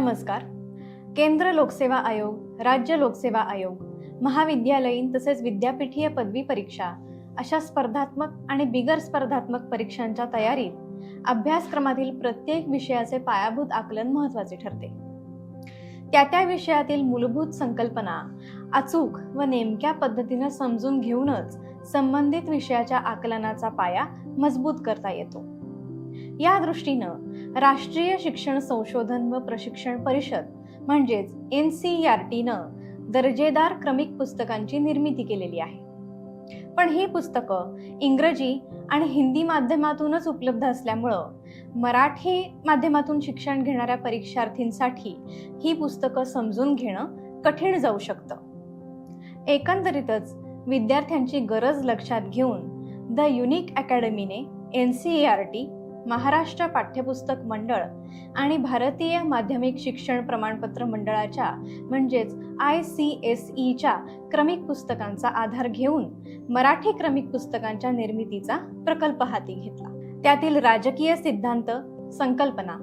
नमस्कार. केंद्र लोकसेवा आयोग राज्य लोकसेवा आयोग महाविद्यालयीन तसेच विद्यापीठीय पदवी परीक्षा अशा स्पर्धात्मक आणि बिगर स्पर्धात्मक परीक्षांच्या तयारीत अभ्यासक्रमातील प्रत्येक विषयाचे पायाभूत आकलन महत्त्वाचे ठरते. त्या त्या विषयातील मूलभूत संकल्पना अचूक व नेमक्या पद्धतीनं समजून घेऊनच संबंधित विषयाच्या आकलनाचा पाया मजबूत करता येतो. या दृष्टीनं राष्ट्रीय शिक्षण संशोधन व प्रशिक्षण परिषद म्हणजेच एन सी आर टीनं दर्जेदार क्रमिक पुस्तकांची निर्मिती केलेली आहे. पण ही पुस्तकं इंग्रजी आणि हिंदी माध्यमातूनच उपलब्ध असल्यामुळं मराठी माध्यमातून शिक्षण घेणाऱ्या परीक्षार्थींसाठी ही पुस्तकं समजून घेणं कठीण जाऊ शकतं. एकंदरीतच विद्यार्थ्यांची गरज लक्षात घेऊन the unique अकॅडमीने N C R T Maharashtra पाठ्यपुस्तक मंडळ आणि भारतीय माध्यमिक शिक्षण प्रमाणपत्र मंडळाच्या म्हणजेच आय सी एस ईच्या क्रमिक पुस्तकांचा आधार घेऊन मराठी क्रमिक पुस्तकांच्या निर्मितीचा प्रकल्प हाती घेतला. त्यातील राजकीय सिद्धांत संकल्पना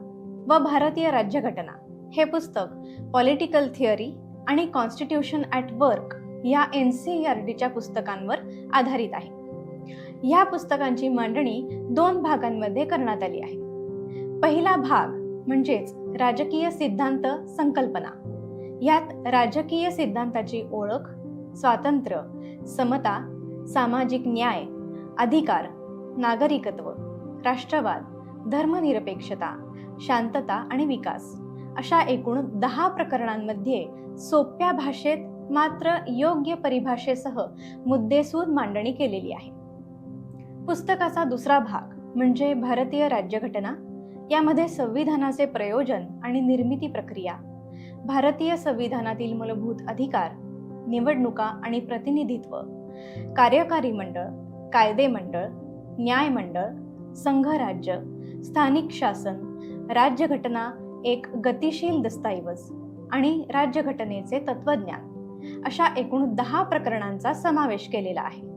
व भारतीय राज्यघटना हे पुस्तक पॉलिटिकल थिअरी आणि कॉन्स्टिट्यूशन ॲट वर्क या एन सी आर डीच्या पुस्तकांवर आधारित आहे. या पुस्तकांची मांडणी दोन भागांमध्ये करण्यात आली आहे. पहिला भाग म्हणजेच राजकीय सिद्धांत संकल्पना. यात राजकीय सिद्धांताची ओळख स्वातंत्र्य समता सामाजिक न्याय अधिकार नागरिकत्व राष्ट्रवाद धर्मनिरपेक्षता शांतता आणि विकास अशा एकूण दहा प्रकरणांमध्ये सोप्या भाषेत मात्र योग्य परिभाषेसह मुद्देसूद मांडणी केलेली आहे. पुस्तकाचा दुसरा भाग म्हणजे भारतीय राज्यघटना यामध्ये संविधानाचे प्रयोजन आणि निर्मिती प्रक्रिया. भारतीय संविधानातील मूलभूत अधिकार निवडणुका आणि प्रतिनिधित्व कार्यकारी मंडळ कायदे मंडळ न्याय मंडळ संघराज्य स्थानिक शासन राज्यघटना एक गतिशील दस्तऐवज आणि राज्यघटनेचे तत्वज्ञान अशा एकूण दहा प्रकरणांचा समावेश केलेला आहे.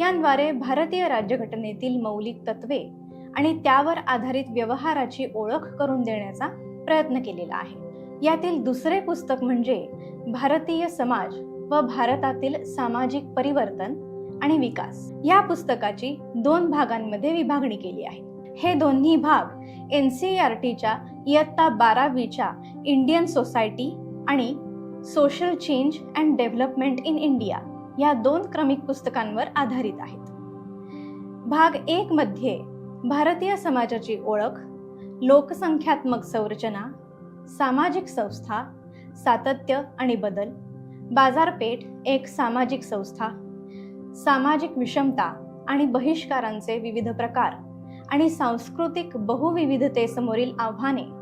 यांद्वारे भारतीय राज्यघटनेतील मौलिक तत्वे आणि त्यावर आधारित व्यवहाराची ओळख करून देण्याचा प्रयत्न केलेला आहे. यातील दुसरे पुस्तक म्हणजे भारतीय समाज व भारतातील सामाजिक परिवर्तन आणि विकास. या पुस्तकाची दोन भागांमध्ये विभागणी केली आहे. हे दोन्ही भाग एन सी आर टीच्या इयत्ता बारावीच्या इंडियन सोसायटी आणि social change and development in India या दोन क्रमिक पुस्तकांवर आधारित आहेत. भाग एक मध्ये भारतीय समाजाची ओळख लोकसंख्यात्मक संरचना सामाजिक संस्था सातत्य आणि बदल बाजारपेठ एक सामाजिक संस्था सामाजिक विषमता आणि बहिष्कारांचे विविध प्रकार आणि सांस्कृतिक बहुविविधतेसमोरील आव्हाने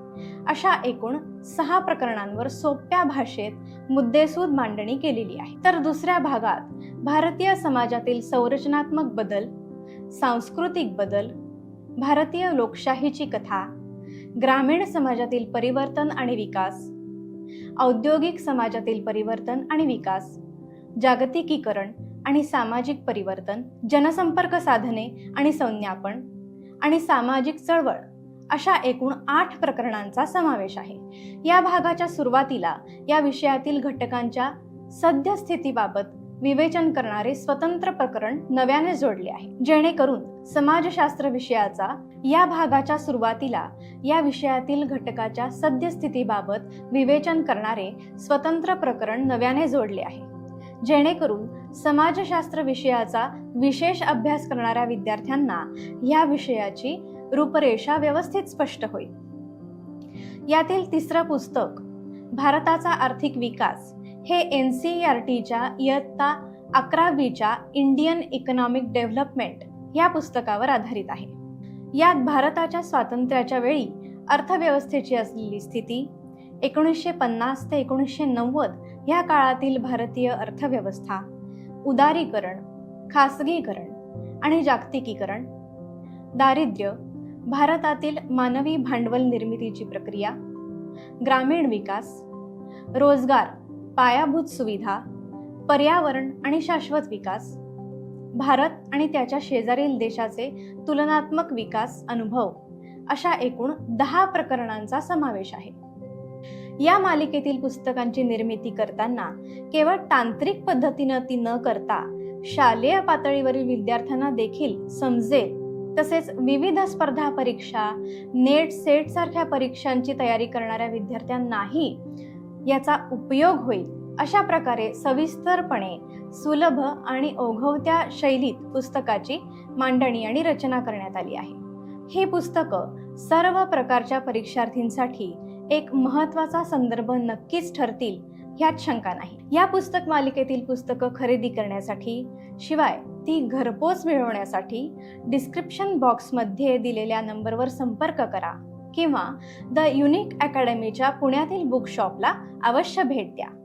अशा एकूण सहा प्रकरणांवर सोप्या भाषेत मुद्देसूद मांडणी केलेली आहे. तर दुसऱ्या भागात भारतीय समाजातील संरचनात्मक बदल सांस्कृतिक बदल भारतीय लोकशाहीची कथा ग्रामीण समाजातील परिवर्तन आणि विकास औद्योगिक समाजातील परिवर्तन आणि विकास जागतिकीकरण आणि सामाजिक परिवर्तन जनसंपर्क साधने आणि संज्ञापन आणि सामाजिक चळवळ अशा एकूण आठ प्रकरणांचा समावेश आहे. या भागाच्या सुरुवातीला या विषयातील घटकांच्या सद्यस्थितीबाबत विवेचन करणारे स्वतंत्र प्रकरण नव्याने जोडले आहे. जेणेकरून समाजशास्त्र विषयाचा या भागाच्या सुरुवातीला या विषयातील घटकाच्या सद्यस्थितीबाबत विवेचन करणारे स्वतंत्र प्रकरण नव्याने जोडले आहे. जेणेकरून समाजशास्त्र विषयाचा विशेष अभ्यास करणाऱ्या विद्यार्थ्यांना या विषयाची रूपरेषा व्यवस्थित स्पष्ट होईल. यातील तिसरं पुस्तक भारताचा आर्थिक विकास हे एन सी आर टीच्या इयत्ता अकरावीच्या इंडियन इकॉनॉमिक डेव्हलपमेंट या पुस्तकावर आधारित आहे. यात भारताच्या स्वातंत्र्याच्या वेळी अर्थव्यवस्थेची असलेली स्थिती एकोणीसशे पन्नास ते एकोणीसशे नव्वद ह्या काळातील भारतीय अर्थव्यवस्था उदारीकरण खासगीकरण आणि जागतिकीकरण दारिद्र्य भारतातील मानवी भांडवल निर्मितीची प्रक्रिया ग्रामीण विकास रोजगार पायाभूत सुविधा पर्यावरण आणि शाश्वत विकास भारत आणि त्याच्या शेजारील देशाचे तुलनात्मक विकास अनुभव अशा एकूण दहा प्रकरणांचा समावेश आहे. या मालिकेतील पुस्तकांची निर्मिती करताना केवळ तांत्रिक पद्धतीनं ती न करता शालेय पातळीवरील विद्यार्थ्यांना देखील समजेल तसेच विविध स्पर्धा परीक्षा नेट सेट सारख्या परीक्षांची तयारी करणाऱ्या विद्यार्थ्यांनाही याचा उपयोग होईल. अशा प्रकारे सविस्तरपणे सुलभ आणि ओघवत्या शैलीत पुस्तकाची मांडणी आणि रचना करण्यात आली आहे. ही पुस्तकं सर्व प्रकारच्या परीक्षार्थींसाठी एक महत्त्वाचा संदर्भ नक्कीच ठरतील ह्यात शंका नाही. या पुस्तक मालिकेतील पुस्तकं खरेदी करण्यासाठी शिवाय ती घरपोच मिळवण्यासाठी डिस्क्रिप्शन बॉक्समध्ये दिलेल्या नंबरवर संपर्क करा किंवा द युनिक अकॅडमीच्या पुण्यातील बुकशॉपला अवश्य भेट द्या.